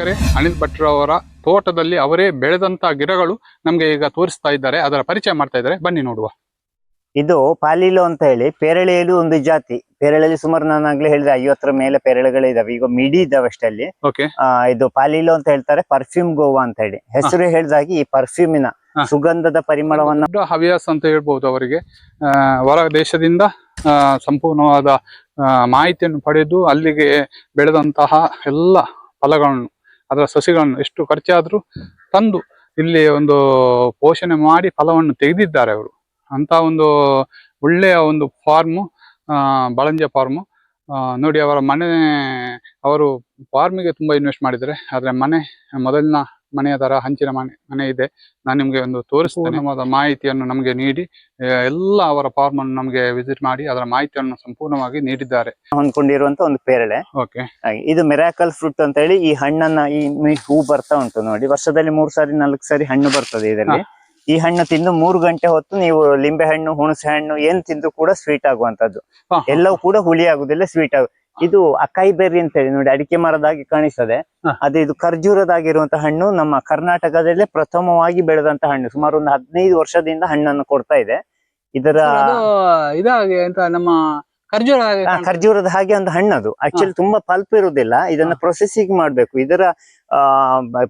ವೀಕ್ಷಕರೇ ಅನಿಲ್ ಭಟ್ರು ಅವರ ತೋಟದಲ್ಲಿ ಅವರೇ ಬೆಳೆದಂತ ಗಿಡಗಳು ನಮ್ಗೆ ಈಗ ತೋರಿಸ್ತಾ ಇದ್ದಾರೆ. ಅದರ ಪರಿಚಯ ಮಾಡ್ತಾ ಇದ್ದಾರೆ. ಬನ್ನಿ ನೋಡುವ. ಇದು ಪಾಲಿಲೋ ಅಂತ ಹೇಳಿ ಪೇರಳೆಯಲ್ಲಿ ಒಂದು ಜಾತಿ. ಪೇರಳೆಯಲ್ಲಿ ಸುಮಾರು ನಾನು ಆಗ್ಲೇ ಹೇಳಿದೆ ಐವತ್ತರ ಮೇಲೆ ಪೇರಳೆಗಳಿದಾವೆ ಈಗ ಮಿಡಿ ಇದಾವೆ ಅಷ್ಟಲ್ಲಿ ಇದು ಪಾಲಿಲೋ ಅಂತ ಹೇಳ್ತಾರೆ ಪರ್ಫ್ಯೂಮ್ ಗೋವಾ ಅಂತ ಹೇಳಿ. ಹೆಸರು ಹೇಳಿದಾಗಿ ಈ ಪರ್ಫ್ಯೂಮಿನ ಸುಗಂಧದ ಪರಿಮಳವನ್ನ ಹವ್ಯಾಸ ಅಂತ ಹೇಳ್ಬಹುದು ಅವರಿಗೆ. ಹೊರ ದೇಶದಿಂದ ಸಂಪೂರ್ಣವಾದ ಮಾಹಿತಿಯನ್ನು ಪಡೆದು ಅಲ್ಲಿಗೆ ಬೆಳೆದಂತಹ ಎಲ್ಲ ಫಲಗಳನ್ನು ಅದರ ಸಸಿಗಳನ್ನು ಎಷ್ಟು ಖರ್ಚಾದರೂ ತಂದು ಇಲ್ಲಿ ಒಂದು ಪೋಷಣೆ ಮಾಡಿ ಫಲವನ್ನು ತೆಗೆದಿದ್ದಾರೆ ಅವರು. ಅಂತ ಒಂದು ಒಳ್ಳೆಯ ಒಂದು ಫಾರ್ಮು ಬಳಂಜ ಫಾರ್ಮು ನೋಡಿ ಅವರ ಮನೆ, ಅವರು ಫಾರ್ಮಿಗೆ ತುಂಬ ಇನ್ವೆಸ್ಟ್ ಮಾಡಿದ್ದಾರೆ. ಆದರೆ ಮನೆ, ಮೊದಲಿನ ಮನೆಯ ತರ ಹಂಚಿನ ಮನೆ ಮನೆ ಇದೆ. ನಾನು ನಿಮ್ಗೆ ಒಂದು ತೋರಿಸ್ತೇನೆ. ಮಾಹಿತಿಯನ್ನು ನಮಗೆ ನೀಡಿ ಎಲ್ಲ ಅವರ ಫಾರ್ಮ್ ಅನ್ನು ನಮಗೆ ವಿಸಿಟ್ ಮಾಡಿ ಅದರ ಮಾಹಿತಿಯನ್ನು ಸಂಪೂರ್ಣವಾಗಿ ನೀಡಿದ್ದಾರೆ. ಹೊಂದ್ಕೊಂಡಿರುವಂತ ಒಂದು ಪೇರಳೆ. ಓಕೆ. ಇದು ಮೆರಾಕಲ್ ಫ್ರೂಟ್ ಅಂತ ಹೇಳಿ ಈ ಹಣ್ಣನ್ನ ಈ ಹೂ ಬರ್ತಾ ಉಂಟು ನೋಡಿ. ವರ್ಷದಲ್ಲಿ ಮೂರ್ ಸಾರಿ ನಾಲ್ಕು ಸಾರಿ ಹಣ್ಣು ಬರ್ತದೆ ಇದರಲ್ಲಿ. ಈ ಹಣ್ಣು ತಿಂದು ಮೂರು ಗಂಟೆ ಹೊತ್ತು ನೀವು ಲಿಂಬೆ ಹಣ್ಣು ಹುಣಸೆ ಹಣ್ಣು ಏನ್ ತಿಂದು ಕೂಡ ಸ್ವೀಟ್ ಆಗುವಂತದ್ದು ಎಲ್ಲವೂ ಕೂಡ ಹುಳಿ ಆಗುದಿಲ್ಲ ಸ್ವೀಟ್ ಆಗ ಇದು ಅಕಾಯಿ ಬೆರ್ರಿ ಅಂತ ಹೇಳಿ ನೋಡಿ ಅಡಿಕೆ ಮರದಾಗಿ ಕಾಣಿಸ್ತದೆ. ಅದೇ ಇದು ಖರ್ಜೂರದಾಗಿರುವಂತಹ ಹಣ್ಣು ನಮ್ಮ ಕರ್ನಾಟಕದಲ್ಲೇ ಪ್ರಥಮವಾಗಿ ಬೆಳೆದಂತ ಹಣ್ಣು. ಸುಮಾರು ಒಂದು ಹದಿನೈದು ವರ್ಷದಿಂದ ಹಣ್ಣನ್ನು ಕೊಡ್ತಾ ಇದೆ. ಇದರ ಇದಾಗಿ ಎಂತ ನಮ್ಮ ಖರ್ಜೂರ ಖರ್ಜೂರದ ಹಾಗೆ ಒಂದು ಹಣ್ಣು ಅದು ಆಕ್ಚುಲಿ ತುಂಬಾ ಪಲ್ಪ್ ಇರುವುದಿಲ್ಲ. ಇದನ್ನ ಪ್ರೊಸೆಸಿಂಗ್ ಮಾಡ್ಬೇಕು. ಇದರ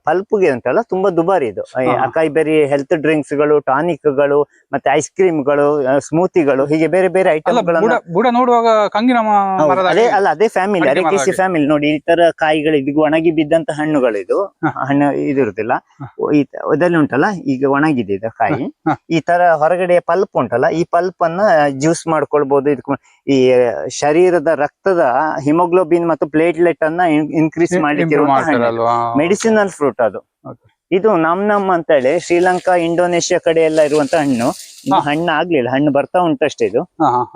ಪಲ್ಪ್ಗೆ ಅಂತಲ್ಲ ತುಂಬಾ ದುಬಾರಿ ಇದು. ಅಕಾಯಿ ಬೆರಿ ಹೆಲ್ತ್ ಡ್ರಿಂಕ್ಸ್ಗಳು ಟಾನಿಕ್ಗಳು ಮತ್ತೆ ಐಸ್ ಕ್ರೀಮ್ಗಳು ಸ್ಮೂತಿಗಳು ಹೀಗೆ ಬೇರೆ ಬೇರೆ ಐಟಮ್ ನೋಡುವಾಗ ಕಂಗಿನ ಅದೇ ಅಲ್ಲ ಅದೇ ಫ್ಯಾಮಿಲಿ ಅರೇಕೇಸಿ ಫ್ಯಾಮಿಲಿ ನೋಡಿ ಈ ತರ ಕಾಯಿಗಳು ಇದು ಒಣಗಿ ಬಿದ್ದಂತ ಹಣ್ಣುಗಳು ಇದು ಹಣ್ಣು ಇದಿರುದಿಲ್ಲ. ಇದರಲ್ಲಿ ಉಂಟಲ್ಲ ಈಗ ಒಣಗಿದೆ ಇದು ಕಾಯಿ. ಈ ತರ ಹೊರಗಡೆ ಪಲ್ಪ್ ಉಂಟಲ್ಲ ಈ ಪಲ್ಪ್ ಅನ್ನ ಜ್ಯೂಸ್ ಮಾಡ್ಕೊಳ್ಬಹುದು ಇದಕ್ಕೆ ಈ ಶರೀರದ ರಕ್ತದ ಹಿಮೋಗ್ಲೋಬಿನ್ ಮತ್ತು ಪ್ಲೇಟ್ಲೆಟ್ ಅನ್ನ ಇನ್ಕ್ರೀಸ್ ಮಾಡಿ ಮಾಡ್ಲಿಕ್ಕೆ ಮೆಡಿಸಿನಲ್ ಫ್ರೂಟ್ ಅದು. ಇದು ನಮ್ ನಮ್ ಅಂತ ಹೇಳಿ ಶ್ರೀಲಂಕಾ ಇಂಡೋನೇಷ್ಯಾ ಕಡೆ ಎಲ್ಲ ಇರುವಂತ ಹಣ್ಣು. ಹಣ್ಣು ಆಗ್ಲಿಲ್ಲ. ಹಣ್ಣು ಬರ್ತಾ ಉಂಟಷ್ಟೇ ಇದು.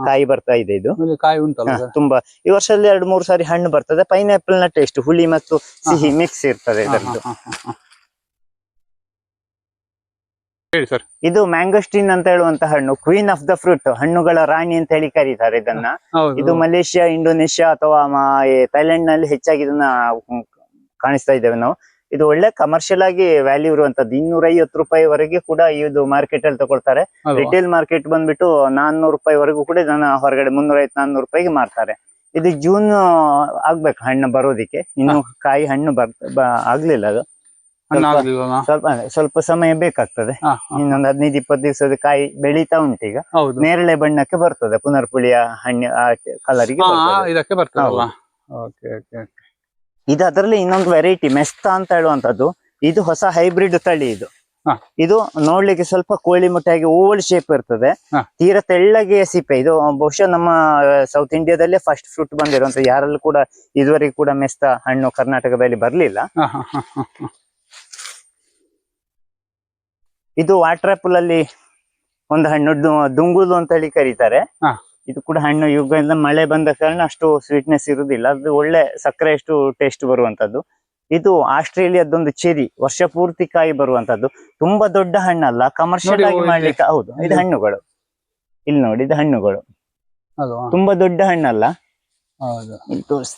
ಕಾಯಿ ಬರ್ತಾ ಇದೆ ಇದು. ಕಾಯಿ ಉಂಟಲ್ಲ ತುಂಬಾ. ಈ ವರ್ಷದಲ್ಲಿ ಎರಡು ಮೂರು ಸಾರಿ ಹಣ್ಣು ಬರ್ತದೆ. ಪೈನಾಪಲ್ನ ಟೇಸ್ಟ್ ಹುಳಿ ಮತ್ತು ಸಿಹಿ ಮಿಕ್ಸ್ ಇರ್ತದೆ ಇದರದ್ದು. ಇದು ಮ್ಯಾಂಗೋಸ್ಟಿನ್ ಅಂತ ಹೇಳುವಂತ ಹಣ್ಣು. ಕ್ವೀನ್ ಆಫ್ ದ ಫ್ರೂಟ್ ಹಣ್ಣುಗಳ ರಾಣಿ ಅಂತ ಹೇಳಿ ಕರೀತಾರೆ ಇದನ್ನ. ಇದು ಮಲೇಷ್ಯಾ ಇಂಡೋನೇಷ್ಯಾ ಅಥವಾ ಥೈಲ್ಯಾಂಡ್ನಲ್ಲಿ ಹೆಚ್ಚಾಗಿ ಇದನ್ನ ಕಾಣಿಸ್ತಾ ಇದ್ದೇವೆ ನಾವು. ಇದು ಒಳ್ಳೆ ಕಮರ್ಷಿಯಲ್ ಆಗಿ ವ್ಯಾಲ್ಯೂ ಇರುವಂತದ್ದು ಇನ್ನೂರ ಐವತ್ತು ರೂಪಾಯಿವರೆಗೆ ಕೂಡ ಇದು ಮಾರ್ಕೆಟ್ ಅಲ್ಲಿ ತಗೊಳ್ತಾರೆ. ರಿಟೇಲ್ ಮಾರ್ಕೆಟ್ ಬಂದ್ಬಿಟ್ಟು ನಾನ್ನೂರು ರೂಪಾಯಿವರೆಗೂ ಕೂಡ ಇದನ್ನ ಹೊರಗಡೆ ಮುನ್ನೂರ ಐವತ್ತು ನಾನ್ನೂರು ರೂಪಾಯಿಗೆ ಮಾರ್ತಾರೆ. ಇದು ಜೂನ್ ಆಗ್ಬೇಕು ಹಣ್ಣು ಬರೋದಿಕ್ಕೆ. ಇನ್ನು ಕಾಯಿ ಹಣ್ಣು ಬರ್ ಆಗ್ಲಿಲ್ಲ ಅದು. ಸ್ವಲ್ಪ- ಸ್ವಲ್ಪ ಸಮಯ ಬೇಕಾಗ್ತದೆ. ಇನ್ನೊಂದು ಹದಿನೈದು ಇಪ್ಪತ್ತು ದಿವಸದ ಕಾಯಿ ಬೆಳೀತಾ ಉಂಟು ಈಗ. ನೇರಳೆ ಬಣ್ಣಕ್ಕೆ ಬರ್ತದೆ. ಪುನರ್ಪುಳಿಯ ಹಣ್ಣು ಕಲರಿಗೆ ಹಾ, ಇದು ಅದರಲ್ಲಿ ಇನ್ನೊಂದು ವೆರೈಟಿ ಮೆಸ್ತಾ ಅಂತ ಹೇಳುವಂತದ್ದು ಇದು ಹೊಸ ಹೈಬ್ರಿಡ್ ತಳಿ ಇದು. ಇದು ನೋಡ್ಲಿಕ್ಕೆ ಸ್ವಲ್ಪ ಕೋಳಿ ಮುಟ್ಟಾಗಿ ಓವಲ್ ಶೇಪ್ ಇರ್ತದೆ. ತೀರ ತೆಳ್ಳಗೆ ಸಿಪ್ಪೆ. ಇದು ಬಹುಶಃ ನಮ್ಮ ಸೌತ್ ಇಂಡಿಯಾದಲ್ಲೇ ಫಸ್ಟ್ ಫ್ರೂಟ್ ಬಂದಿರುವಂತ ಯಾರಲ್ಲೂ ಕೂಡ ಇದುವರೆಗೆ ಕೂಡ ಮೆಸ್ತ ಹಣ್ಣು ಕರ್ನಾಟಕದಲ್ಲಿ ಬರ್ಲಿಲ್ಲ. ಇದು ವಾಟರ್ ಆಪಲ್ ಅಲ್ಲಿ ಒಂದು ಹಣ್ಣು ದುಂಗುಲು ಅಂತ ಹೇಳಿ ಕರೀತಾರೆ. ಇದು ಕೂಡ ಹಣ್ಣು ಇವುಗಳಿಂದ ಮಳೆ ಬಂದ ಕಾರಣ ಅಷ್ಟು ಸ್ವೀಟ್ನೆಸ್ ಇರುವುದಿಲ್ಲ ಅದು ಒಳ್ಳೆ ಸಕ್ಕರೆ ಅಷ್ಟು ಟೇಸ್ಟ್ ಬರುವಂತದ್ದು. ಇದು ಆಸ್ಟ್ರೇಲಿಯಾದೊಂದು ಚೆರಿ ವರ್ಷ ಪೂರ್ತಿ ಕಾಯಿ ಬರುವಂತದ್ದು. ತುಂಬಾ ದೊಡ್ಡ ಹಣ್ಣಲ್ಲ ಕಮರ್ಷಿಯಲ್ ಆಗಿ ಮಾಡ್ಲಿಕ್ಕೆ ಹೌದು. ಇದು ಹಣ್ಣುಗಳು. ಇಲ್ಲಿ ನೋಡಿ ಇದು ಹಣ್ಣುಗಳು? ತುಂಬಾ ದೊಡ್ಡ ಹಣ್ಣಲ್ಲ. ಹೌದು. ಇಲ್ಲಿ ತೋರಿಸ್.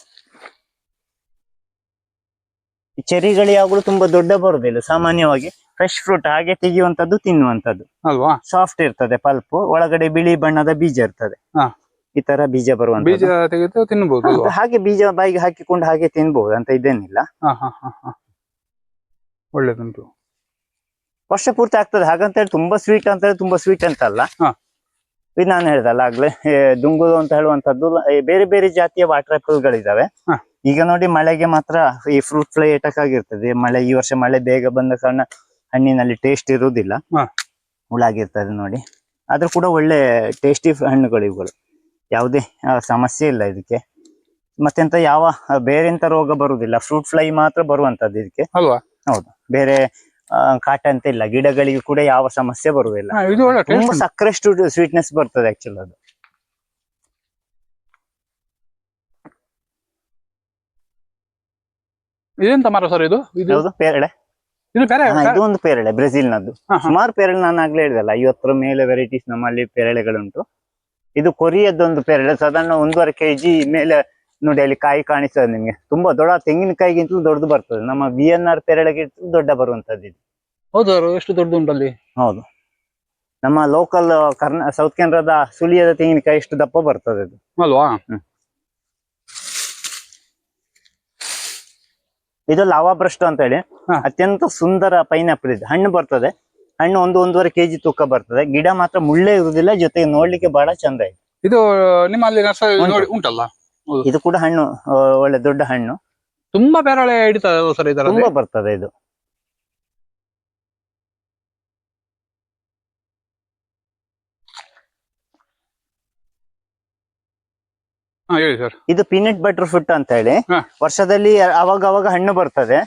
ಈ ಚೆರಿಗಳು ಯಾವಾಗಲೂ ತುಂಬಾ ದೊಡ್ಡ ಬರುದಿಲ್ಲ ಸಾಮಾನ್ಯವಾಗಿ. ಫ್ರೆಶ್ ಫ್ರೂಟ್ ಹಾಗೆ ತೆಗೆಯುವಂತದ್ದು ತಿನ್ನುವಂತದ್ದು ಅಲ್ವಾ? ಸಾಫ್ಟ್ ಇರ್ತದೆ ಪಲ್ಪ್ ಒಳಗಡೆ ಬಿಳಿ ಬಣ್ಣದ ಬೀಜ ಇರ್ತದೆ. ಹಾ. ಈ ತರ ಬೀಜ ಬೀಜ ಬರುವಂತದ್ದು ತೆಗೆದು ತಿನ್ಬಹುದು ಅಲ್ವಾ? ಹಾಗೆ ಬೀಜ ಬಾಯಿಗೆ ಹಾಕಿಕೊಂಡು ಹಾಗೆ ತಿನ್ಬಹುದು ಅಂತ ಇದೇನಿಲ್ಲ ಹಾ, ಹಾ, ಹಾ, ಹಾ. ಒಳ್ಳೇದುಂಟು. ವರ್ಷ ಪೂರ್ತಿ ಆಗ್ತದೆ. ಹಾಗಂತ ಹೇಳಿ ತುಂಬಾ ಸ್ವೀಟ್ ಅಂತ ಹೇಳಿ ತುಂಬಾ ಸ್ವೀಟ್ ಅಂತ ಅಲ್ಲ ಹಾ. ಇದು ನಾನು ಹೇಳ್ದಲ್ಲ ಆಗ್ಲೇ ಏ, ದುಂಗುಲು ಅಂತ ಹೇಳುವಂತದ್ದು ಏ, ಬೇರೆ ಬೇರೆ ಜಾತಿಯ ವಾಟರ್ ಆಪಲ್ ಗಳಿದಾವೆ. ಹಾ. ಈಗ ನೋಡಿ ಮಳೆಗೆ ಮಾತ್ರ ಈ ಫ್ರೂಟ್ ಫ್ಲೈ ಅಟ್ಯಾಕ್ ಆಗಿರ್ತದೆ ಮಳೆ ಈ ವರ್ಷ ಮಳೆ ಬೇಗ ಬಂದ ಕಾರಣ ಹಣ್ಣಿನಲ್ಲಿ ಟೇಸ್ಟ್ ಇರುವುದಿಲ್ಲ. ಹಾ. ಹುಳಾಗಿರ್ತದೆ ನೋಡಿ. ಆದ್ರೂ ಕೂಡ ಒಳ್ಳೆ ಟೇಸ್ಟಿ ಹಣ್ಣುಗಳು ಇವುಗಳು. ಯಾವುದೇ ಆ, ಸಮಸ್ಯೆ ಇಲ್ಲ ಇದಕ್ಕೆ. ಮತ್ತೆಂತ ಯಾವ ಬೇರೆಂತ ರೋಗ ಬರುವುದಿಲ್ಲ. ಫ್ರೂಟ್ ಫ್ಲೈ ಮಾತ್ರ ಬರುವಂತದ್ದು ಇದಕ್ಕೆ. ಅಲ್ವಾ? ಹೌದು. ಬೇರೆ ಆ, ಕಾಟ ಅಂತ ಇಲ್ಲ. ಗಿಡಗಳಿಗೆ ಕೂಡ ಯಾವ ಸಮಸ್ಯೆ ಬರುವುದಿಲ್ಲ. ಹಾ, ಇದು ಒಳ್ಳೆ ತುಂಬಾ ಸಕ್ಕರೆ ಸಕ್ಕರೆಷ್ಟು ಸ್ವೀಟ್ನೆಸ್ ಬರ್ತದೆ ಆಕ್ಚುಲ್ ಅದು. ಇದೆಂತ ಮರ ಸರ್ ಇದು? ಇದು ಯಾವುದು? ಪೇರಳೆ ಇದು ಬೇರೆ ಹಾ, ಇದು ಒಂದು ಪೇರಳೆ ಬ್ರೆಜಿಲ್ ನದ್ದು ಹಾ, ಹಾ. ಸುಮಾರು ಪೇರಳೆ ನಾನು ಆಗ್ಲೇ ಹೇಳಿದಲ್ಲ ಐವತ್ತರ ಮೇಲೆ ವೆರೈಟೀಸ್ ನಮ್ಮಲ್ಲಿ ಪೇರಳೆಗಳುಂಟು. ಇದು ಕೊರಿಯದ್ದೊಂದು ಪೇರಳೆ ಸಾಧಾರಣ ಒಂದೂವರೆ ಕೆಜಿ ಮೇಲೆ ನೋಡಿ ಅಲ್ಲಿ ಕಾಯಿ ಕಾಣಿಸ್ತದೆ ನಿಮ್ಗೆ. ತುಂಬಾ ದೊಡ್ಡ ತೆಂಗಿನಕಾಯಿಗಿಂತಲೂ ದೊಡ್ಡದು ಬರ್ತದೆ. ನಮ್ಮ ಬಿ ಎನ್ ಆರ್ ಪೇರಳೆಗಿಂತಲೂ ದೊಡ್ಡ ಬರುವಂತದ್ದು ಇದು ಹೌದು ಎಷ್ಟು ದೊಡ್ಡದು ಉಂಟಲ್ಲಿ ಹೌದು. ನಮ್ಮ ಲೋಕಲ್ ಕರ್ನಾ ಸೌತ್ ಕೆನರಾದ ಸುಳಿಯದ ತೆಂಗಿನಕಾಯಿ ಎಷ್ಟು ದಪ್ಪ ಬರ್ತದೆ ಅದು. ಅಲ್ವಾ? ಇದು ಲಾವಾ ಬ್ರಸ್ಟ್ ಅಂತ ಹೇಳಿ. ಅತ್ಯಂತ ಸುಂದರ ಪೈನಾಪಲ್ ಇದೆ. ಹಣ್ಣು ಬರ್ತದೆ. ಹಣ್ಣು ಒಂದು ಒಂದೂವರೆ ಕೆಜಿ ತೂಕ ಬರ್ತದೆ. ಗಿಡ ಮಾತ್ರ ಮುಳ್ಳೇ ಇರುವುದಿಲ್ಲ ಜೊತೆಗೆ ನೋಡ್ಲಿಕ್ಕೆ ಬಹಳ ಚಂದ ಇದೆ. ಇದು ನಿಮ್ಮಲ್ಲಿ ನರ್ಸರಿ. ಉಂಟಲ್ಲ? ಇದು ಕೂಡ ಹಣ್ಣು ಒಳ್ಳೆ ದೊಡ್ಡ ಹಣ್ಣು. ತುಂಬಾ ಪೇರಳೆ ಹಿಡಿತದೆ ಸರ್ ತುಂಬಾ ಬರ್ತದೆ ಇದು. ಹೇಳಿ ಸರ್ ಇದು ಪೀನಟ್ ಬಟರ್ ಫುಟ್ ಅಂತ ಹೇಳಿ. ಹಾ. ವರ್ಷದಲ್ಲಿ ಅವಾಗ ಅವಾಗ ಹಣ್ಣು ಬರ್ತದೆ.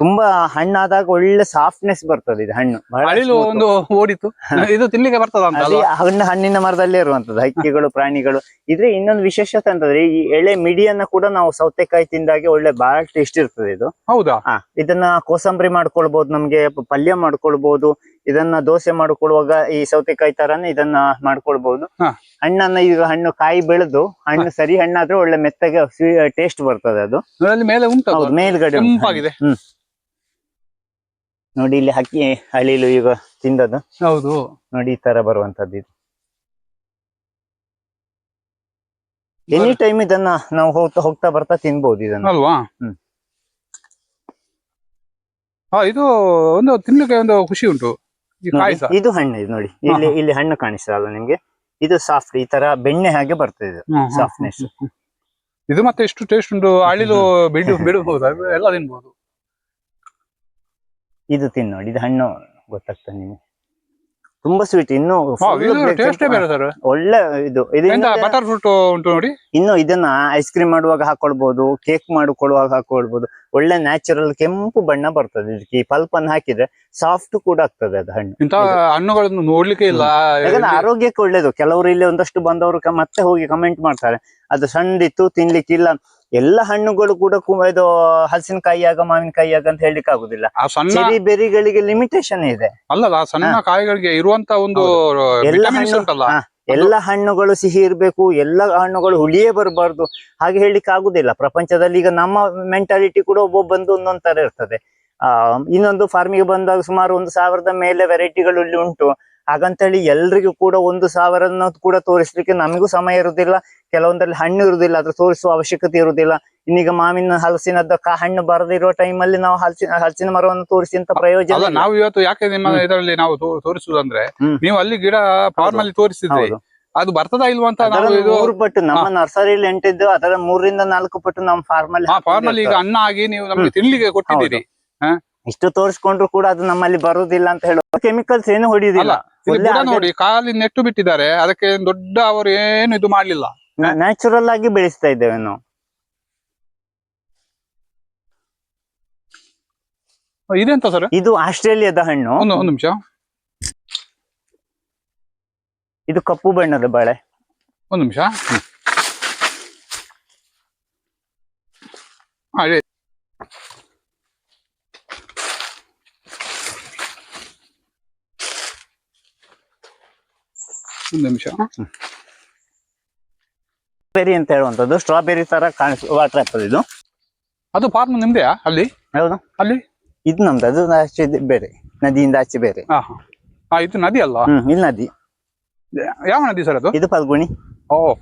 ತುಂಬಾ ಹಣ್ಣಾದಾಗ ಒಳ್ಳೆ ಸಾಫ್ಟ್ನೆಸ್ ಬರ್ತದೆ ಇದು ಹಣ್ಣು. ಬಹಳ ಅಳಿಲು smooth. ಒಂದು ಓಡಿತ್ತು ಇದು ತಿನ್ಲಿಕ್ಕೆ ಬರ್ತದ ಅಂತ ಅದೇ ಅಲ್ವಾ? ಹಣ್ಣು ಹಣ್ಣಿನ ಮರದಲ್ಲೇ ಇರುವಂತದ್ದು ಹಕ್ಕಿಗಳು ಪ್ರಾಣಿಗಳು. ಇದ್ರೆ ಇನ್ನೊಂದು ವಿಶೇಷತೆ ಅಂತಂದ್ರೆ ಈ ಎಳೆ ಮಿಡಿಯನ್ನ ಕೂಡ ನಾವು ಸೌತೆಕಾಯಿ ತಿಂದಾಗೆ ಒಳ್ಳೆ ಬಹಳ ಟೇಸ್ಟ್ ಇರ್ತದೆ ಇದು. ಹೌದಾ? ಹಾ ಇದನ್ನ ಕೋಸಂಬರಿ ಮಾಡ್ಕೊಳ್ಬಹುದು ನಮ್ಗೆ ಪ- ಪಲ್ಯ ಮಾಡ್ಕೊಳ್ಬಹುದು ಇದನ್ನ ದೋಸೆ ಮಾಡ್ಕೊಳ್ಳುವಾಗ ಈ ಸೌತೆಕಾಯಿ ತರಾನೇ ಇದನ್ನ ಮಾಡ್ಕೊಳ್ಬಹುದು ಹಾ. ಹಣ್ಣನ್ನ ಈಗ ಹಣ್ಣು ಕಾಯಿ ಬೆಳೆದು ಹಣ್ಣು ಸರಿ ಹಣ್ಣಾದ್ರೆ ಒಳ್ಳೆ ಮೆತ್ತಗೆ ಟೇಸ್ಟ್ ಬರ್ತದೆ ಅದು. ಮೇಲೆ ಉಂಟು ಹೌದು ಮೇಲ್ಗಡೆ ಉಂಟು. ಕೆಂಪಾಗಿದೆ ಹ್ಮ್. ನೋಡಿ ಇಲ್ಲಿ ಹಕ್ಕಿ ಅಳಿಲು ಈಗ ತಿಂದದ್ದು. ಹೌದು. ನೋಡಿ ಈ ತರ ಬರುವಂತದ್ದು ಇದು. ಎನಿ ಟೈಮ್ ಇದನ್ನ ನಾವು ಹೋಗ್ತಾ ಹೋಗ್ತಾ ಬರ್ತಾ ತಿನ್ಬಹುದು ಇದನ್ನ. ಅಲ್ವಾ? ಹ್ಮ್. ಹಾ ಇದು ಒಂದು ತಿನ್ಲಿಕ್ಕೆ ಒಂದು ಖುಷಿ ಉಂಟು. ಇದು ಹಣ್ಣು ಇದು ನೋಡಿ. ಇಲ್ಲಿ. ಇಲ್ಲಿ ಹಣ್ಣು ಕಾಣಿಸ್ತದಲ್ಲ ನಿಮ್ಗೆ? ಇದು ಸಾಫ್ಟ್ ಈ ತರ ಬೆಣ್ಣೆ ಹಾಗೆ ಬರ್ತದೆ ಇದು ಹ್ಮ್. ಇದು ಮತ್ತೆ ಎಷ್ಟು ಟೇಸ್ಟ್ ಉಂಟು? ಅಳಿಲು ಬಿಡು ಬಿಡಬಹುದು ಎಲ್ಲ ತಿನ್ಬಹುದು ಇದು ತಿನ್ ನೋಡಿ ಇದು ಹಣ್ಣು ಗೊತ್ತಾಗ್ತದೆ ನಿಮ್ಗೆ. ತುಂಬಾ ಸ್ವೀಟ್ ಇನ್ನು ಒಳ್ಳೆ ಇದು. ಇದು ಬಟರ್ ಫ್ರೂಟ್ ಉಂಟು ನೋಡಿ? ಇನ್ನು ಇದನ್ನ ಐಸ್ ಕ್ರೀಮ್ ಮಾಡುವಾಗ ಹಾಕೊಳ್ಬಹುದು ಕೇಕ್ ಮಾಡಿಕೊಳ್ಳುವಾಗ ಹಾಕೊಳ್ಬಹುದು ಒಳ್ಳೆ ನ್ಯಾಚುರಲ್ ಕೆಂಪು ಬಣ್ಣ ಬರ್ತದೆ. ಇದಕ್ಕೆ ಈ ಪಲ್ಪ್ ಅನ್ನು ಹಾಕಿದ್ರೆ ಸಾಫ್ಟ್ ಕೂಡ ಆಗ್ತದೆ ಅದು ಹಣ್ಣು. ಇಂತ ಹಣ್ಣುಗಳನ್ನು ನೋಡ್ಲಿಕ್ಕೆ ಇಲ್ಲ. ಯಾಕಂದ್ರೆ ಆರೋಗ್ಯಕ್ಕೆ ಒಳ್ಳೇದು. ಕೆಲವರು ಇಲ್ಲಿ ಒಂದಷ್ಟು ಬಂದವರು ಮತ್ತೆ ಹೋಗಿ ಕಮೆಂಟ್ ಮಾಡ್ತಾರೆ. ಅದು ಸಣ್ಣದಿತ್ತು ತಿನ್ಲಿಕ್ಕಿಲ್ಲ ಎಲ್ಲ ಹಣ್ಣುಗಳು ಕೂಡ ಇದು ಹಲಸಿನಕಾಯಿಯಾಗ ಮಾವಿನಕಾಯಿಯಾಗ ಅಂತ ಹೇಳಲಿಕ್ಕೆ ಆಗುದಿಲ್ಲ. ಸಣ್ಣ ಬೆರಿಗಳಿಗೆ ಲಿಮಿಟೇಷನ್ ಇದೆ. ಅಲ್ಲ ಸಣ್ಣ ಕಾಯಿಗಳಿಗೆ ಇರುವಂತ ಒಂದು ಎಲ್ಲ ಎಲ್ಲ ಹಣ್ಣುಗಳು ಸಿಹಿ ಇರಬೇಕು, ಎಲ್ಲ ಹಣ್ಣುಗಳು ಹುಳಿಯೇ ಬರಬಾರ್ದು. ಹಾಗೆ ಹೇಳಲಿಕ್ಕೆ ಆಗುದಿಲ್ಲ. ಪ್ರಪಂಚದಲ್ಲಿ ಈಗ ನಮ್ಮ ಮೆಂಟಾಲಿಟಿ ಕೂಡ ಒಬ್ಬೊಬ್ಬಂದು ಒಂದೊಂದು ತರ ಇರ್ತದೆ. ಆ, ಇನ್ನೊಂದು ಫಾರ್ಮಿಗೆ ಬಂದಾಗ ಸುಮಾರು ಒಂದು ಸಾವಿರದ ಮೇಲೆ ವೆರೈಟಿಗಳು ಇಲ್ಲಿ ಉಂಟು. ಹಾಗಂತೇಳಿ ಎಲ್ರಿಗೂ ಕೂಡ ಒಂದು ಸಾವಿರ ಕೂಡ ತೋರಿಸ್ಲಿಕ್ಕೆ ನಮಗೂ ಸಮಯ ಇರುವುದಿಲ್ಲ ಕೆಲವೊಂದಲ್ಲಿ ಹಣ್ಣು ಇರುವುದಿಲ್ಲ ಅದ್ರ ತೋರಿಸುವ ಅವಶ್ಯಕತೆ ಇರುವುದಿಲ್ಲ ಇನ್ನೀಗ ಮಾವಿನ ಹಲಸಿನದ ಕಾ ಹಣ್ಣು ಬರದಿರುವ ಅಲ್ಲಿ ನಾವು ಹಲಸಿನ ಹಲಸಿನ ಮರವನ್ನು ತೋರಿಸಿ ಅಂತ ಪ್ರಯೋಜನ ನಾವು ಇವತ್ತು ಯಾಕೆ ನಿಮ್ಮ ಇದರಲ್ಲಿ ನಾವು ತೋರಿಸುವುದಂದ್ರೆ ನೀವು ಅಲ್ಲಿ ಗಿಡ ಫಾರ್ಮ್ ಅಲ್ಲಿ ತೋರಿಸಿದ್ರಿ. ಅದು ಬರ್ತದಾ ಇಲ್ವಾ ಅಂತ ಮೂರು ಪಟ್ಟು ನಮ್ಮ ನರ್ಸರಿಯಲ್ಲಿ ಎಂಟಿದ್ದು ಅದರ ಮೂರರಿಂದ ನಾಲ್ಕು ಪಟ್ಟು ನಮ್ಮ ಫಾರ್ಮ್ ಅಲ್ಲಿ ಫಾರ್ಮ್ ಅಲ್ಲಿ ಈಗ ಅನ್ನ ಆಗಿ ನೀವು ನಮ್ಗೆ ತಿನ್ಲಿಕ್ಕೆ ಕೊಟ್ಟಿದ್ದೀರಿ. ಇಷ್ಟು ತೋರಿಸ್ಕೊಂಡ್ರು ಕೂಡ ಅದು ನಮ್ಮಲ್ಲಿ ಬರುದಿಲ್ಲ ಅಂತ ಹೇಳುವ. ಕೆಮಿಕಲ್ಸ್ ಏನು ಹೊಡೆಯುದಿಲ್ಲ ನೋಡಿ ಕಾಲಿ ನೆಟ್ಟು ಬಿಟ್ಟಿದ್ದಾರೆ. ಅದಕ್ಕೆ ದೊಡ್ಡ ಅವರು ಏನು ಇದು ಮಾಡ್ಲಿಲ್ಲ. ನ್ಯಾಚುರಲ್ ಆಗಿ ಬೆಳೆಸ್ತಾ ಇದ್ದೇವೆ ನಾವು. ಇದೆಂತ ಸರ್? ಇದು ಆಸ್ಟ್ರೇಲಿಯಾದ ಹಣ್ಣು. ಒಂದು ಒಂದು ನಿಮಿಷ. ಇದು ಕಪ್ಪು ಬಣ್ಣದ ಬಾಳೆ. ಒಂದು ನಿಮಿಷ. ಒಂದು ನಿಮಿಷ. ಬೆರಿ ಅಂತ ಹೇಳುವಂತದ್ದು ಸ್ಟ್ರಾಬೆರಿ ತರ ಕಾಣಿಸ್ ವಾಟರ್ ಆಪಲ್ ಇದು. ಅದು ಫಾರ್ಮ್ ನಿಮ್ದೆ ಅಲ್ಲಿ? ಹೌದು. ಅಲ್ಲಿ? ಇದು ನಮ್ದು. ಅದು ಆಚೆ ಇದು ಬೇರೆ. ನದಿಯಿಂದ ಆಚೆ ಬೇರೆ. ಹಾ ಹಾ ಹಾ ಇದು ನದಿ ಅಲ್ಲ ಹ್ಮ್ ಇಲ್ಲಿ ನದಿ. ಯಾವ ನದಿ ಸರ್ ಅದು? ಇದು ಫಲ್ಗುಣಿ. ಓ.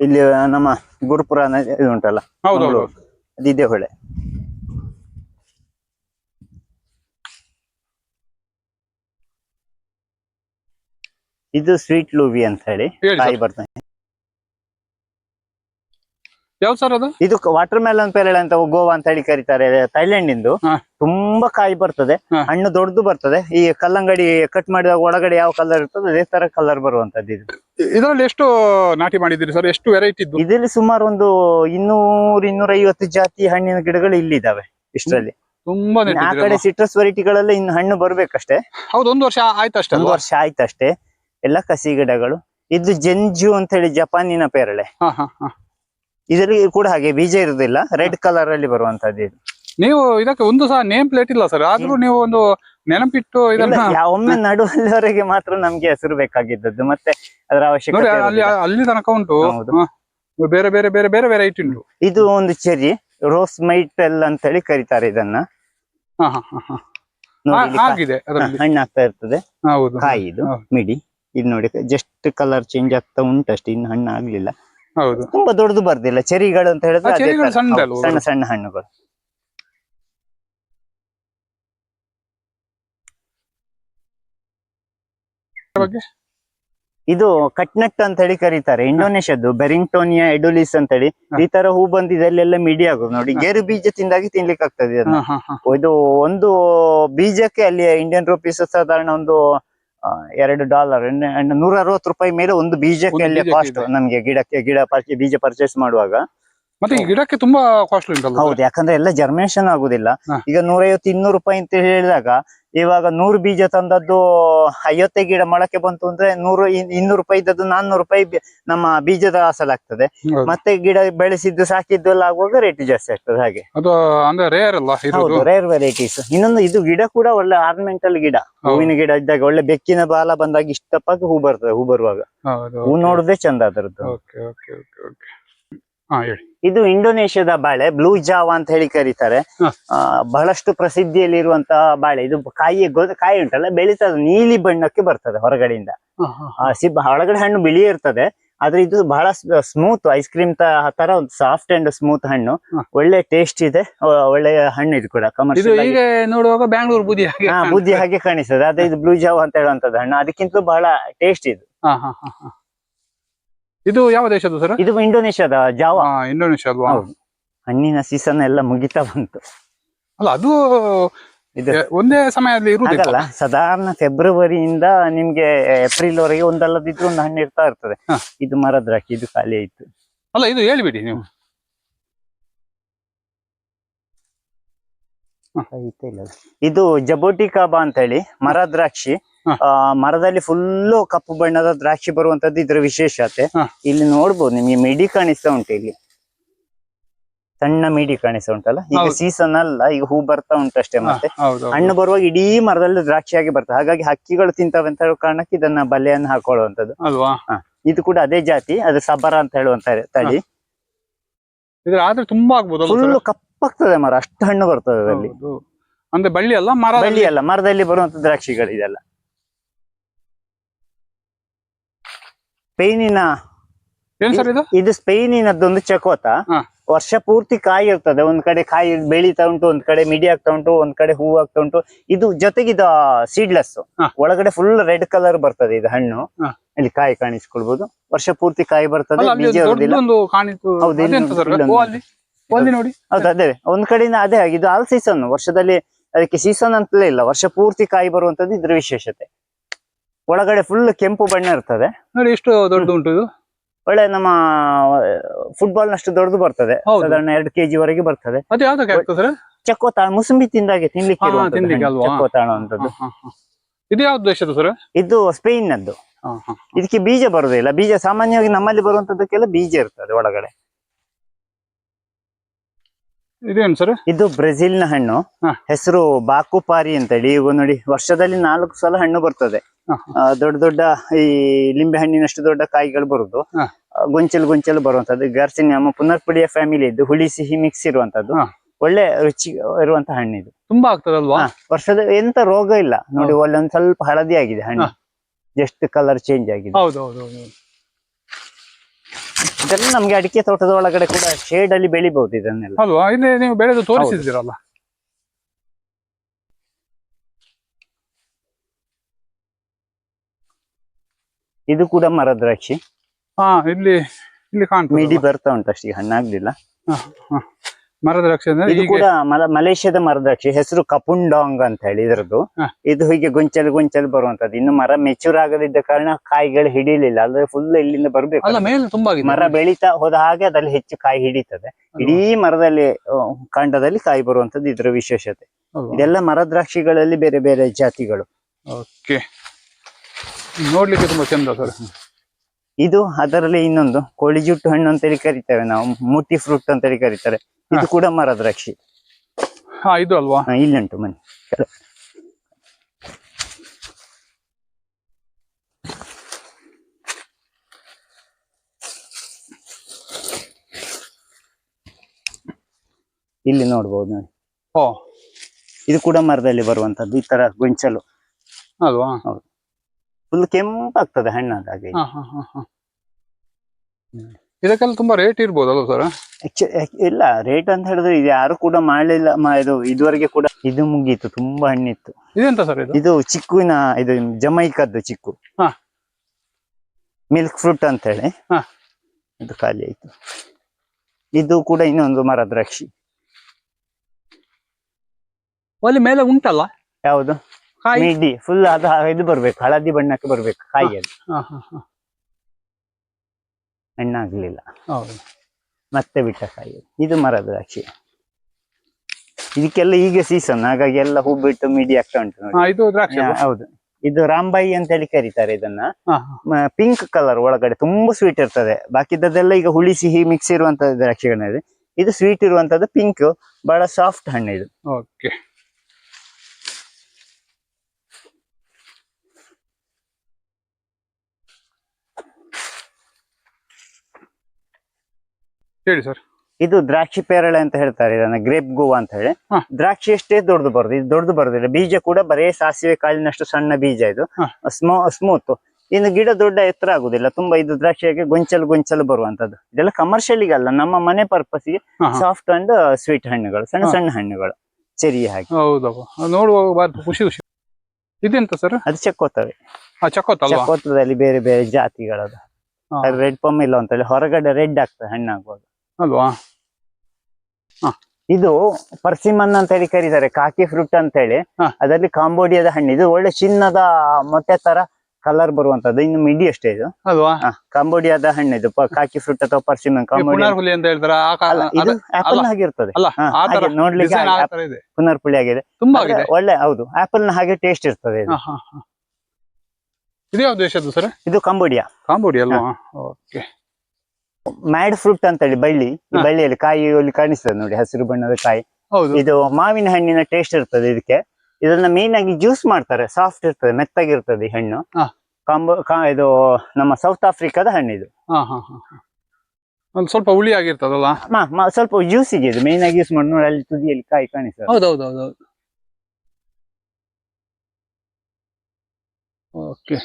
ಇಲ್ಲಿ ನಮ್ಮ ಗುರುಪುರ ನದಿ ಇದು ಉಂಟಲ್ಲ. ಹೌದು ಹೌದು. ಮಂಗಳೂರು. ಅದು ಇದೇ ಹೊಳೆ. ಇದು ಸ್ವೀಟ್ ಲೂವಿ ಅಂತ ಹೇಳಿ ಹೇಳಿ ಕಾಯಿ ಬರ್ತದೆ ಯಾವ್ದು ಸರ್ ಅದು? ಇದು ವಾಟರ್ ಮೆಲನ್ ಪೇರಳೆ ಅಂತ ಗೋವಾ ಅಂತ ಹೇಳಿ ಕರೀತಾರೆ ಥೈಲ್ಯಾಂಡ್ ಇಂದು ಹಾ. ತುಂಬಾ ಕಾಯಿ ಬರ್ತದೆ ಹಾ. ಹಣ್ಣು ದೊಡ್ಡದು ಬರ್ತದೆ. ಈ ಕಲ್ಲಂಗಡಿ ಕಟ್ ಮಾಡಿದಾಗ ಒಳಗಡೆ ಯಾವ ಕಲರ್ ಇರ್ತದೆ ಅದೇ ತರ ಕಲರ್ ಬರುವಂತದ್ದು ಇದು. ಇದರಲ್ಲಿ ಎಷ್ಟು ನಾಟಿ ಮಾಡಿದ್ರಿ ಸರ್? ಎಷ್ಟು ವೆರೈಟಿ ಇದ್ದು? ಇದರಲ್ಲಿ ಸುಮಾರು ಒಂದು ಇನ್ನೂರ್ ಇನ್ನೂರ ಐವತ್ತು ಜಾತಿ ಹಣ್ಣಿನ ಗಿಡಗಳು ಇಲ್ಲಿದ್ದಾವೆ ಇಷ್ಟರಲ್ಲಿ. ತುಂಬಾ ಆ ಕಡೆ ಸಿಟ್ರಸ್ ವೆರೈಟಿಗಳೆಲ್ಲ ಇನ್ನು ಹಣ್ಣು ಬರ್ಬೇಕಷ್ಟೇ. ಹೌದು ಒಂದು ವರ್ಷ ಆಯ್ತು ಅಷ್ಟೇ ಒಂದು ವರ್ಷ ವರ್ಷ ಆಯ್ತಷ್ಟೇ. ಎಲ್ಲ ಕಸಿ ಗಿಡಗಳು ಇದು ಜೆಂಜು ಅಂತ ಹೇಳಿ ಜಪಾನಿನ ಪೇರಳೆ. ಇದರಲ್ಲಿ ಕೂಡ ಹಾಗೆ ಬೀಜ ಇರುದಿಲ್ಲ. ರೆಡ್ ಕಲರ್ ಅಲ್ಲಿ ಬರುವಂತದ್ದು ಇದು. ನೀವು ಇದಕ್ಕೆ ಒಂದು ಸಹ ನೇಮ್ ಪ್ಲೇಟ್ ಇಲ್ಲ ಸರ್ ಆದ್ರೂ ನೀವು ಒಂದು ನೆನಪಿಟ್ಟು ಇದನ್ನ ಒಮ್ಮೆ ನಡುವಲ್ಲಿವರೆಗೆ ಮಾತ್ರ ನಮ್ಗೆ ಹೆಸರು ಬೇಕಾಗಿದ್ದದ್ದು. ಮತ್ತೆ ಅದರ ಅವಶ್ಯಕತೆ ಅಲ್ಲಿ ಅಲ್ಲಿ ತನಕ ಉಂಟು. ಬೇರೆ ಬೇರೆ ಬೇರೆ ಬೇರೆ ವೆರೈಟಿ ಉಂಟು. ಇದು ಒಂದು ಚೆರಿ ರೋಸ್ ಮೈಟಲ್ ಅಂತ ಹೇಳಿ ಕರೀತಾರೆ ಇದನ್ನ. ಹಣ್ಣಾಗ್ತಾ ಇರ್ತದೆ. ಹೌದು. ಕಾಯಿ ಇದು ಮಿಡಿ. ಇದು ನೋಡಿ ಜಸ್ಟ್ ಕಲರ್ ಚೇಂಜ್ ಆಗ್ತಾ ಉಂಟು ಅಷ್ಟೇ ಇನ್ನು ಹಣ್ಣು ಆಗ್ಲಿಲ್ಲ. ಹೌದು. ತುಂಬಾ ದೊಡ್ಡದು ಬರ್ದಿಲ್ಲ. ಚೆರಿಗಳು ಅಂತ ಹೇಳಿದ್ರೆ ಆ, ಅದೇ ಚೆರ್ರಿಗಳು ತರ. ಸಣ್ಣದೇ ಹೌದು, ಸಣ್ಣ ಸಣ್ಣ ಹಣ್ಣುಗಳು. ಬಗ್ಗೆ? ಇದು ಕಟ್ನಟ್ ಅಂತ ಹೇಳಿ ಕರೀತಾರೆ. ಇಂಡೋನೇಷ್ಯಾದ್ದು ಬೆರಿಂಗ್ಟೋನಿಯಾ ಎಡುಲಿಸ್ ಅಂತ ಹೇಳಿ. ಹಾ. ಈ ತರ ಹೂ ಬಂದಿದೆ ಅಲ್ಲೆಲ್ಲ ಮಿಡಿ ಆಗೋದು. ನೋಡಿ ಗೇರು ಬೀಜ ತಿಂದಾಗಿ ತಿನ್ಲಿಕ್ಕೆ ಆಗ್ತದೆ ಇದನ್ನ. ಹಾ ಹಾ ಹಾ. ಇದು ಒಂದು ಬೀಜಕ್ಕೆ ಅಲ್ಲಿ ಇಂಡಿಯನ್ ರೂಪೀಸ್ ಸಾಧಾರಣ ಒಂದು ಎರಡು ಡಾಲರ್ ನೂರ ಅರವತ್ತು ರೂಪಾಯಿ ಮೇಲೆ ಒಂದು ಬೀಜಕ್ಕೆ ಕಾಸ್ಟ್. ನಮ್ಗೆ ಗಿಡಕ್ಕೆ ಗಿಡ ಪರ್ಚೆ ಬೀಜ ಪರ್ಚೇಸ್ ಮಾಡುವಾಗ ಮತ್ತೆ ಈ ಗಿಡಕ್ಕೆ ತುಂಬಾ ಕಾಸ್ಟ್ಲಿ ಉಂಟಲ್ಲ ಹೌದು ಯಾಕಂದ್ರೆ ಎಲ್ಲ ಜರ್ಮಿನೇಷನ್ ಆಗುದಿಲ್ಲ. ಈಗ ನೂರೈವತ್ತು ಇನ್ನೂರು ರೂಪಾಯಿ ಅಂತ ಹೇಳಿದಾಗ ಇವಾಗ ನೂರು ಬೀಜ ತಂದದ್ದು ಐವತ್ತೆ ಗಿಡ ಮೊಳಕೆ ಬಂತು ಅಂದ್ರೆ ನೂರು ಇನ್- ಇನ್ನೂರು ರೂಪಾಯಿ ಇದ್ದದ್ದು ನಾನ್ನೂರು ರೂಪಾಯಿ ನಮ್ಮ ಬೀಜದ ಅಸಲಾಗ್ತದೆ. ಮತ್ತೆ ಗಿಡ ಬೆಳೆಸಿದ್ದು ಸಾಕಿದ್ದು ಎಲ್ಲ ಆಗುವಾಗ ರೇಟ್ ಜಾಸ್ತಿ ಆಗ್ತದೆ ಹಾಗೆ. ಹೌದು ರೇರ್ ವೆರೈಟೀಸ್ ಇನ್ನೊಂದು ಇದು ಗಿಡ ಕೂಡ ಒಳ್ಳೆ ಆರ್ನಮೆಂಟಲ್ ಗಿಡ. ಹೂವಿನ ಗಿಡ ಇದ್ದಾಗ ಒಳ್ಳೆ ಬೆಕ್ಕಿನ ಬಾಲ ಬಂದಾಗ ಇಷ್ಟಪ್ಪಾಗಿ ಹೂ ಬರ್ತದೆ ಹೂ ಬರುವಾಗ. ಹೂ ನೋಡುದೇ ಚಂದ ಅದರದ್ದು. ಹೇಳಿ. ಇದು ಇಂಡೋನೇಷ್ಯಾದ ಬಾಳೆ ಬ್ಲೂ ಜಾವ ಅಂತ ಹೇಳಿ ಕರೀತಾರೆ. ಬಹಳಷ್ಟು ಆ, ಬಹಳಷ್ಟು ಪ್ರಸಿದ್ಧಿಯಲ್ಲಿರುವಂತಹ ಬಾಳೆ. ಇದು ಕಾಯಿ ಕಾಯಿ ಉಂಟಲ್ಲ ಬೆಳೀತದೆ ನೀಲಿ ಬಣ್ಣಕ್ಕೆ ಬರ್ತದೆ ಹೊರಗಡೆಯಿಂದ. ಸಿಬ್ ಒಳಗಡೆ ಹಣ್ಣು ಬಿಳಿ ಇರ್ತದೆ ಆದ್ರೆ ಇದು ಬಹಳ ಸ್ಮೂತ್ ಐಸ್ ಕ್ರೀಮ್ ತರ ಒಂದು ಸಾಫ್ಟ್ ಅಂಡ್ ಸ್ಮೂತ್ ಹಣ್ಣು. ಒಳ್ಳೆ ಟೇಸ್ಟ್ ಇದೆ ಒಳ್ಳೆ ಹಣ್ಣು ಇದು ಕೂಡ ಕಮರ್ಷಿಯಲ್ ನೋಡುವಾಗ ಬ್ಯಾಂಗ್ಳೂರ್ ಬುದ್ಧಿ ಹಾಗೆ ಹಾಗೆ ಕಾಣಿಸ್ತದೆ ಅದೇ ಇದು ಬ್ಲೂ ಜಾವ್ ಅಂತ ಹೇಳುವಂತದ್ದು ಹಣ್ಣು. ಅದಕ್ಕಿಂತಲೂ ಬಹಳ ಟೇಸ್ಟ್ ಇದು. ಇದು ಯಾವ ದೇಶದ ಸರ್ ಇದು ಇಂಡೋನೇಷ್ಯಾದ ಜಾವ. ಇಂಡೋನೇಷ್ಯಾ ಅಲ್ವಾ. ಹಣ್ಣಿನ ಸೀಸನ್ ಎಲ್ಲ ಮುಗಿತಾ ಬಂತು. ಅಲ್ಲ ಅದು ಇದು ಒಂದೇ ಸಮಯದಲ್ಲಿ ಇರುವುದಿಲ್ಲ. ಸಾಧಾರಣ ಫೆಬ್ರವರಿಯಿಂದ ನಿಮ್ಗೆ ಏಪ್ರಿಲ್ ವರೆಗೆ ಒಂದಲ್ಲದಿದ್ರು ಒಂದು ಹಣ್ಣು ಇರ್ತಾ ಇರ್ತದೆ. ಇದು ಮರದ್ರಾಕಿ ಇದು ಖಾಲಿ ಆಯ್ತು. ಅಲ್ಲ ಇದು ಹೇಳಿಬಿಡಿ ನೀವು ಆಯ್ತಾ ಇಲ್ಲ ಅದು. ಇದು ಜಬೋಟಿ ಕಾಬಾ ಅಂತ ಹೇಳಿ ಮರ ದ್ರಾಕ್ಷಿ. ಆ, ಮರದಲ್ಲಿ ಫುಲ್ಲು ಕಪ್ಪು ಬಣ್ಣದ ದ್ರಾಕ್ಷಿ ಬರುವಂತದ್ದು ಇದ್ರ ವಿಶೇಷತೆ ಇಲ್ಲಿ ನೋಡ್ಬೋದು ನಿಮ್ಗೆ ಮಿಡಿ ಕಾಣಿಸ್ತಾ ಉಂಟು ಇಲ್ಲಿ. ಸಣ್ಣ ಮಿಡಿ ಕಾಣಿಸ್ತಾ ಉಂಟಲ್ಲ? ಈಗ. ಸೀಸನ್ ಅಲ್ಲ ಈಗ ಹೂ ಬರ್ತಾ ಉಂಟು ಅಷ್ಟೇ ಮತ್ತೆ. ಹಣ್ಣು ಬರುವಾಗ ಇಡೀ ಮರದಲ್ಲಿ ದ್ರಾಕ್ಷಿಯಾಗಿ ಬರ್ತದೆ. ಹಾಗಾಗಿ ಹಕ್ಕಿಗಳು ತಿಂತವೆ ಅಂತ ಹೇಳೋ ಕಾರಣಕ್ಕೆ ಇದನ್ನ ಬಲೆಯನ್ನು ಹಾಕೊಳ್ಳುವಂತದ್ದು ಅಲ್ವಾ? ಇದು ಕೂಡ ಅದೇ ಜಾತಿ ಅದು ಸಬರ ಅಂತ ಹೇಳುವಂತ ತಳಿ. ಇದ್ರ ಆದ್ರೆ ತುಂಬಾ ಆಗ್ಬೋದು ಫುಲ್ ಕಪ್ಪಾಗ್ತದೆ ಮರ ಅಷ್ಟು ಹಣ್ಣು ಬರ್ತದೆ ಅದರಲ್ಲಿ. ಅಂದ್ರೆ ಬಳ್ಳಿ ಅಲ್ಲ ಮರ ಬಳ್ಳಿ ಅಲ್ಲ ಮರದಲ್ಲಿ ಬರುವಂತ ದ್ರಾಕ್ಷಿಗಳು ಇದೆಲ್ಲ. ಸ್ಪೇನಿನ ಏನ್ ಸರ್ ಇದು? ಇದು ಸ್ಪೇನಿನದ್ದೊಂದು ಚಕೋತ. ಹಾ. ವರ್ಷ ಪೂರ್ತಿ ಕಾಯಿ ಇರ್ತದೆ ಒಂದ್ ಕಡೆ ಕಾಯಿ ಬೆಳೀತಾ ಉಂಟು ಒಂದ್ ಕಡೆ ಮಿಡಿ ಆಗ್ತಾ ಉಂಟು ಒಂದ್ ಕಡೆ ಹೂ ಆಗ್ತಾ ಉಂಟು. ಇದು ಜೊತೆಗೆ ಇದು ಸೀಡ್ಲೆಸ್ ಒಳಗಡೆ ಫುಲ್ ರೆಡ್ ಕಲರ್ ಬರ್ತದೆ ಇದು ಹಣ್ಣು. ಇಲ್ಲಿ ಕಾಯಿ ಕಾಣಿಸ್ಕೊಳ್ಬಹುದು ವರ್ಷ ಪೂರ್ತಿ ಕಾಯಿ ಬರ್ತದೆ ಬೀಜ ಹೌದು, ನೋಡಿ. ಅದೇ. ಒಂದ್ ಕಡೆಯಿಂದ ಅದೇ ಇದು ಆಲ್ ಸೀಸನ್ ವರ್ಷದಲ್ಲಿ ಅದಕ್ಕೆ ಸೀಸನ್ ಅಂತಲೇ ಇಲ್ಲ ವರ್ಷ ಪೂರ್ತಿ ಕಾಯಿ ಬರುವಂತದ್ದು ಇದ್ರ ವಿಶೇಷತೆ. ಒಳಗಡೆ ಫುಲ್ ಕೆಂಪು ಬಣ್ಣ ಇರ್ತದೆ. ನೋಡಿ ಎಷ್ಟು ದೊಡ್ಡದು ಉಂಟು ಇದು? ಒಳ್ಳೆ ನಮ್ಮ ಫುಟ್ಬಾಲ್ ನಷ್ಟು ದೊಡ್ಡದು ಬರ್ತದೆ. ಸಾಧಾರಣ ಎರಡು ಕೆಜಿ ವರೆಗೆ ಬರ್ತದೆ. ಚಕ್ಕೋತಾಳ ಮುಸುಂಬಿ ತಿಂದಾಗೆ ತಿನ್ಲಿಕ್ಕೆ ಅಲ್ವಾ? ಅಂತದ್ದು. ಇದು ಯಾವ ದೇಶದ್ದು ಸರ್? ಇದು ಸ್ಪೇನ್ ನದ್ದು ಇದಕ್ಕೆ ಬೀಜ ಬರುದಿಲ್ಲ ಬೀಜ ಸಾಮಾನ್ಯವಾಗಿ ನಮ್ಮಲ್ಲಿ ಬರುವಂತದ್ದಕ್ಕೆಲ್ಲ ಬೀಜ ಇರ್ತದೆ ಒಳಗಡೆ. ಇದೇನು ಸರ್? ಇದು ಬ್ರೆಜಿಲ್ನ ಹಣ್ಣು. ಹೆಸರು ಬಾಕುಪಾರಿ ಅಂತ ಹೇಳಿ ಈಗ ನೋಡಿ ವರ್ಷದಲ್ಲಿ ನಾಲ್ಕು ಸಲ ಹಣ್ಣು ಬರ್ತದೆ. ದೊಡ್ಡ ದೊಡ್ಡ ಈ ಲಿಂಬೆ ಹಣ್ಣಿನಷ್ಟು ದೊಡ್ಡ ಕಾಯಿಗಳು ಬರುದು. ಗೊಂಚಲು ಗೊಂಚಲು ಬರುವಂತದ್ದು ಗಾರ್ಚಿನಮ್ಮ ಪುನರ್ ಪುಡಿಯ ಫ್ಯಾಮಿಲಿ ಇದ್ದು ಹುಳಿ ಸಿಹಿ ಮಿಕ್ಸ್ ಇರುವಂತದ್ದು ಒಳ್ಳೆ ರುಚಿ ಇರುವಂತ ಇದು. ತುಂಬಾ ಆಗ್ತದಲ್ವಾ ವರ್ಷದ ಎಂತ ರೋಗ ಇಲ್ಲ. ನೋಡಿ ಒಳ್ಳೆ ಸ್ವಲ್ಪ ಹಳದಿ ಆಗಿದೆ ಹಣ್ಣು. ಜಸ್ಟ್ ಕಲರ್ ಚೇಂಜ್ ಆಗಿದೆ. ಇದೆಲ್ಲ ನಮ್ಗೆ ಅಡಿಕೆ ತೋಟದ ಒಳಗಡೆ ಕೂಡ ಶೇಡ್ ಅಲ್ಲಿ ಬೆಳಿಬಹುದು ಇದನ್ನೆಲ್ಲ. ಅಲ್ವಾ ಇಲ್ಲಿ ನೀವು ಬೆಳೆದು ತೋರಿಸಿದ್ದೀರಲ್ಲ. ಇದು ಕೂಡ ಮರ ದ್ರಾಕ್ಷಿ ಹಾ ಇಲ್ಲಿ ಇಲ್ಲಿ ಕಾಣ್ತದೆ ಮಿಡಿ ಬರ್ತಾ ಉಂಟು ಅಷ್ಟೇ ಹಣ್ಣಾಗ್ಲಿಲ್ಲ. ಮರದ ದ್ರಾಕ್ಷಿ ಅಂದ್ರೆ ಇದು ಕೂಡ ಮಲ- ಮಲೇಷ್ಯಾದ ಮರದ್ರಾಕ್ಷಿ ಹೆಸರು ಕಪುಂಡಾಂಗ್ ಅಂತ ಹೇಳಿ ಇದ್ರದ್ದು. ಹಾ. ಇದು ಹೀಗೆ ಗೊಂಚಲು ಗೊಂಚಲು ಬರುವಂತದ್ದು ಇನ್ನು ಮರ ಮೆಚೂರ್ ಆಗದಿದ್ದ ಕಾರಣ ಕಾಯಿಗಳು ಹಿಡಿಲಿಲ್ಲ. ಅಂದ್ರೆ ಫುಲ್ ಇಲ್ಲಿಂದ ಬರ್ಬೇಕು. ಅಲ್ಲ ಮೇಲೆ ತುಂಬಾ ಆಗಿದೆ. ಮರ ಬೆಳೀತಾ ಹೋದ ಹಾಗೆ ಅದ್ರಲ್ಲಿ ಹೆಚ್ಚು ಕಾಯಿ ಹಿಡಿತದೆ. ಇಡೀ ಮರದಲ್ಲಿ ಆ, ಕಾಂಡದಲ್ಲಿ ಕಾಯಿ ಬರುವಂತದ್ದು ಇದರ ವಿಶೇಷತೆ. ಇದೆಲ್ಲ ಮರದ್ರಾಕ್ಷಿಗಳಲ್ಲಿ ಬೇರೆ ಬೇರೆ ಜಾತಿಗಳು. ಓಕೆ. ನೋಡ್ಲಿಕ್ಕೆ ತುಂಬಾ ಚಂದ ಸರ್. ಇದು ಅದರಲ್ಲಿ ಇನ್ನೊಂದು. ಕೋಳಿ ಜುಟ್ಟು ಹಣ್ಣು ಅಂತೇಳಿ ಕರಿತೇವೆ ನಾವು. ಮೂತಿ ಫ್ರೂಟ್ ಅಂತೇಳಿ ಕರೀತಾರೆ. ಇದು ಕೂಡ ಮರ ದ್ರಾಕ್ಷಿ. ಹಾ ಇದು ಅಲ್ವಾ? ಹಾ, ಇಲ್ಲಿ ಉಂಟು ಮನೆ. ಇಲ್ಲಿ ನೋಡ್ಬೋದು ನೋಡಿ. ಓ. ಇದು ಕೂಡ ಮರದಲ್ಲಿ ಬರುವಂತದ್ದು ಈ ತರ ಗೊಂಚಲು. ಅಲ್ವಾ? ಫುಲ್ ಕೆಂಪಾಗ್ತದೆ ಹಣ್ಣಾದ ಹಾಗೆ. ಹಾ ಹಾ ಹಾ ಹಾ. ಇದಕ್ಕೆಲ್ಲ ತುಂಬಾ ರೇಟ್ ಇರ್ಬೋದಲ್ಲ ಸರ್ ಇಲ್ಲ ರೇಟ್ ಅಂತ ಹೇಳಿದ್ರೆ ಇದು ಯಾರು ಕೂಡ ಮಾಡಲಿಲ್ಲ ಇದು ಇದುವರೆಗೆ ಕೂಡ ಇದು ಮುಗೀತು ತುಂಬಾ ಹಣ್ಣಿತ್ತು. ಇದೆಂತ ಸರ್ ಇದು? ಚಿಕ್ಕುವಿನ ಇದು ಜಮೈಕದ್ದು ಚಿಕ್ಕು. ಹಾ. ಮಿಲ್ಕ್ ಫ್ರೂಟ್ ಅಂತ ಹೇಳಿ ಹಾ. ಇದು ಖಾಲಿ ಆಯ್ತು. ಇದು ಕೂಡ ಇನ್ನೊಂದು ಮರ ದ್ರಾಕ್ಷಿ. ಅಲ್ಲಿ ಮೇಲೆ ಉಂಟಲ್ಲ? ಯಾವುದು? ಫುಲ್ ಅದು ಇದು ಬರ್ಬೇಕು ಹಳದಿ ಬಣ್ಣಕ್ಕೆ ಬರ್ಬೇಕು ಕಾಯಿ ಅದು ಹಾ ಹಾ ಹಾ. ಹಣ್ಣಾಗ್ಲಿಲ್ಲ. ಮತ್ತೆ ಬಿಟ್ಟ ಕಾಯಿ. ಇದು ಮರದ ದ್ರಾಕ್ಷಿ. ಇದಕ್ಕೆಲ್ಲ ಈಗ ಸೀಸನ್ ಹಾಗಾಗಿ ಎಲ್ಲ ಹೂ ಬಿಟ್ಟು ಮಿಡಿ ಆಗ್ತಾ ಉಂಟು ಹೌದು. ಇದು ರಾಂಬಾಯಿ ಅಂತ ಹೇಳಿ ಕರೀತಾರೆ ಇದನ್ನ. ಪಿಂಕ್ ಕಲರ್ ಒಳಗಡೆ ತುಂಬಾ ಸ್ವೀಟ್ ಇರ್ತದೆ. ಬಾಕಿದ್ದೆಲ್ಲ ಈಗ ಹುಳಿ ಸಿಹಿ ಮಿಕ್ಸ್ ಇರುವಂತ ದ್ರಾಕ್ಷಿಗಳಿದೆ ಇದು. ಸ್ವೀಟ್ ಇರುವಂತದ್ದು ಪಿಂಕ್ ಬಹಳ ಸಾಫ್ಟ್ ಹಣ್ಣು ಇದು. ಓಕೆ ಹೇಳಿ ಸರ್. ಇದು ದ್ರಾಕ್ಷಿ ಪೇರಳೆ ಅಂತ ಹೇಳ್ತಾರೆ ಇದನ್ನ ಗ್ರೇಪ್ ಗೋವಾ ಅಂತ ಹೇಳಿ. ದ್ರಾಕ್ಷಿ ಎಷ್ಟೇ ದೊಡ್ಡದು ಬರುದು ಇದು ದೊಡ್ಡದು ಬರುದಿಲ್ಲ ಬೀಜ ಕೂಡ ಬರೇ ಸಾಸಿವೆ ಕಾಳಿನಷ್ಟು ಸಣ್ಣ ಬೀಜ ಇದು. ಸ್ಮೋ ಸ್ಮೂತ್. ಇನ್ನು ಗಿಡ ದೊಡ್ಡ ಎತ್ತರ ಆಗುದಿಲ್ಲ. ತುಂಬಾ ಇದು ದ್ರಾಕ್ಷಿಯಾಗಿ ಗೊಂಚಲು ಗೊಂಚಲು ಬರುವಂತದ್ದು. ಇದೆಲ್ಲ ಕಮರ್ಷಿಯಲಿಗಲ್ಲ ನಮ್ಮ ಮನೆ ಪರ್ಪಸ್ಗೆ ಹಾ ಹಾ. ಸಾಫ್ಟ್ ಅಂಡ್ ಸ್ವೀಟ್ ಹಣ್ಣುಗಳು ಸಣ್ಣ ಸಣ್ಣ ಹಣ್ಣುಗಳು ಚೆರಿ ಹಾಗೆ. ನೋಡುವಾಗ ಖುಷಿ ಖುಷಿ. ಇದೆಂತ ಸರ್ ಅದು ಚಕ್ಕೋತವೆ. ಚಕ್ಕೋತದಲ್ಲಿ ಬೇರೆ ಬೇರೆ ಜಾತಿಗಳದು. ರೆಡ್ ರೆಡ್ ಇಲ್ಲ ಅಂತ ಹೇಳಿ ಹೊರಗಡೆ ರೆಡ್ ಆಗ್ತದೆ ಹಣ್ಣಾಗುವಾಗ. ಅಲ್ವಾ? ಇದು ಪರ್ಸಿಮನ್ ಅಂತ ಹೇಳಿ ಕರೀತಾರೆ ಕಾಕಿ ಫ್ರೂಟ್ ಅಂತ ಹೇಳಿ. ಅದರಲ್ಲಿ ಕಾಂಬೋಡಿಯಾದ ಹಣ್ಣು. ಇದು ಒಳ್ಳೆ ಚಿನ್ನದ ಮೊಟ್ಟೆ ತರ ಕಲರ್ ಬರುವಂತದ್ದು. ಇನ್ನು ಮಿಡಿ ಅಷ್ಟೇ ಇದು. ಅಲ್ವಾ? ಕಾಂಬೋಡಿಯಾದ ಹಣ್ಣು ಇದು. ಕಾಕಿ ಫ್ರೂಟ್ ಅಥವಾ ಪರ್ಸಿಮನ್ ಕಾಂಬೋಡಿಯಾ ಅಂತ ಹೇಳ್ತಾರೆ? ಆಪಲ್ ಹಾಗೆ ಹಾಗಿರ್ತದೆ ಅಲ್ಲ ಆ ತರ ನೋಡ್ಲಿಕ್ಕೆ ಪುನರ್ ಪುಳಿ ಆಗಿದೆ. ತುಂಬಾ ಒಳ್ಳೆ ಹೌದು ಆಪಲ್ನ ಹಾಗೆ ಟೇಸ್ಟ್ ಇರ್ತದೆ ಇದು. ಯಾವ ದೇಶದ್ದು ಸರ್? ಇದು ಕಾಂಬೋಡಿಯಾ. ಕಾಂಬೋಡಿ ಅಲ್ವಾ? ಓಕೆ. ಮ್ಯಾಡ್ ಫ್ರೂಟ್ ಅಂತ ಹೇಳಿ ಬಳ್ಳಿ ಈ ಬಳ್ಳಿಯಲ್ಲಿ ಕಾಯಿ ಇಲ್ಲಿ ಕಾಣಿಸ್ತದೆ ನೋಡಿ ಹಸಿರು ಬಣ್ಣದ ಕಾಯಿ. ಹೌದು. ಇದು ಮಾವಿನ ಹಣ್ಣಿನ ಟೇಸ್ಟ್ ಇರ್ತದೆ ಇದಕ್ಕೆ. ಇದನ್ನ ಮೇನ್ ಆಗಿ ಜ್ಯೂಸ್ ಮಾಡ್ತಾರೆ ಸಾಫ್ಟ್ ಇರ್ತದೆ ಮೆತ್ತಗಿರ್ತದೆ ಈ ಹಣ್ಣು. ಕಾಂಬೋ ಇದು ನಮ್ಮ ಸೌತ್ ಆಫ್ರಿಕಾದ ಹಣ್ಣು ಇದು. ಒಂದು ಸ್ವಲ್ಪ ಹುಳಿ ಆಗಿರ್ತದಲ್ಲ? ಸ್ವಲ್ಪ ಜ್ಯೂಸಿಗೆ ಇದು ಮೇನ್ ಆಗಿ ಯೂಸ್ ಮಾಡಿ ನೋಡಿ ಅಲ್ಲಿ ತುದಿಯಲ್ಲಿ ಕಾಯಿ ಕಾಣಿಸ್ತದೆ. ಹೌದೌದು ಹೌದು ಓಕೆ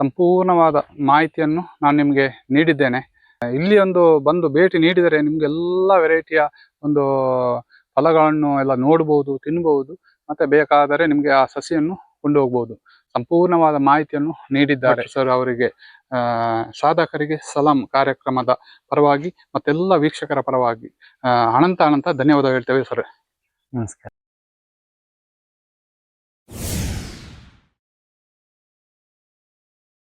ಸಂಪೂರ್ಣವಾದ ಮಾಹಿತಿಯನ್ನು ನಾನು ನಿಮಗೆ ನೀಡಿದ್ದೇನೆ. ಇಲ್ಲಿ ಒಂದು ಬಂದು ಭೇಟಿ ನೀಡಿದರೆ ನಿಮ್ಗೆಲ್ಲ ವೆರೈಟಿಯ ಒಂದು ಫಲಗಳನ್ನು ಎಲ್ಲ ನೋಡ್ಬೋದು ತಿನ್ಬಹುದು ಮತ್ತೆ ಬೇಕಾದರೆ ನಿಮಗೆ ಆ ಸಸಿಯನ್ನು ಕೊಂಡು ಹೋಗ್ಬೋದು ಸಂಪೂರ್ಣವಾದ ಮಾಹಿತಿಯನ್ನು ನೀಡಿದ್ದಾರೆ ಸರ್ ಅವರಿಗೆ. ಆ ಸಾಧಕರಿಗೆ ಸಲಾಂ ಕಾರ್ಯಕ್ರಮದ ಪರವಾಗಿ ಮತ್ತೆಲ್ಲ ವೀಕ್ಷಕರ ಪರವಾಗಿ ಅನಂತ ಅನಂತ ಧನ್ಯವಾದ ಹೇಳ್ತೇವೆ ಸರ್ ನಮಸ್ಕಾರ.